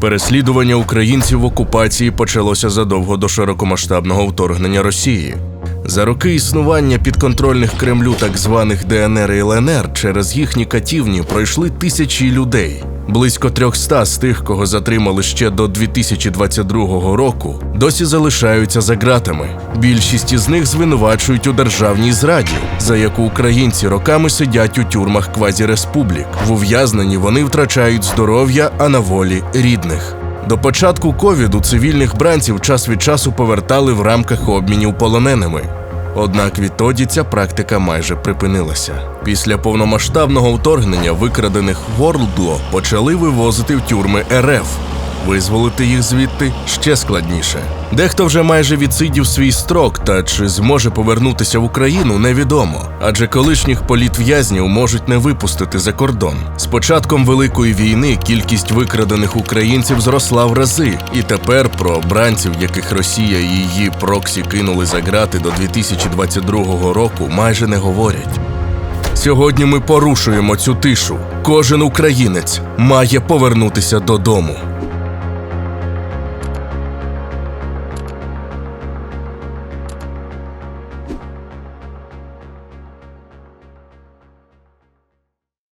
Переслідування українців в окупації почалося задовго до широкомасштабного вторгнення Росії. За роки існування підконтрольних Кремлю так званих ДНР і ЛНР через їхні катівні пройшли тисячі людей. Близько 300 з тих, кого затримали ще до 2022 року, досі залишаються за ґратами. Більшість із них звинувачують у державній зраді, за яку українці роками сидять у тюрмах квазіреспублік. В ув'язненні вони втрачають здоров'я, а на волі рідних. До початку ковіду цивільних бранців час від часу повертали в рамках обмінів полоненими. Однак відтоді ця практика майже припинилася. Після повномасштабного вторгнення викрадених Ворлдло почали вивозити в тюрми РФ. Визволити їх звідти ще складніше. Дехто вже майже відсидів свій строк, та чи зможе повернутися в Україну, невідомо. Адже колишніх політв'язнів можуть не випустити за кордон. З початком великої війни кількість викрадених українців зросла в рази, і тепер про обранців, яких Росія і її проксі кинули за ґрати до 2022 року, майже не говорять. Сьогодні ми порушуємо цю тишу. Кожен українець має повернутися додому.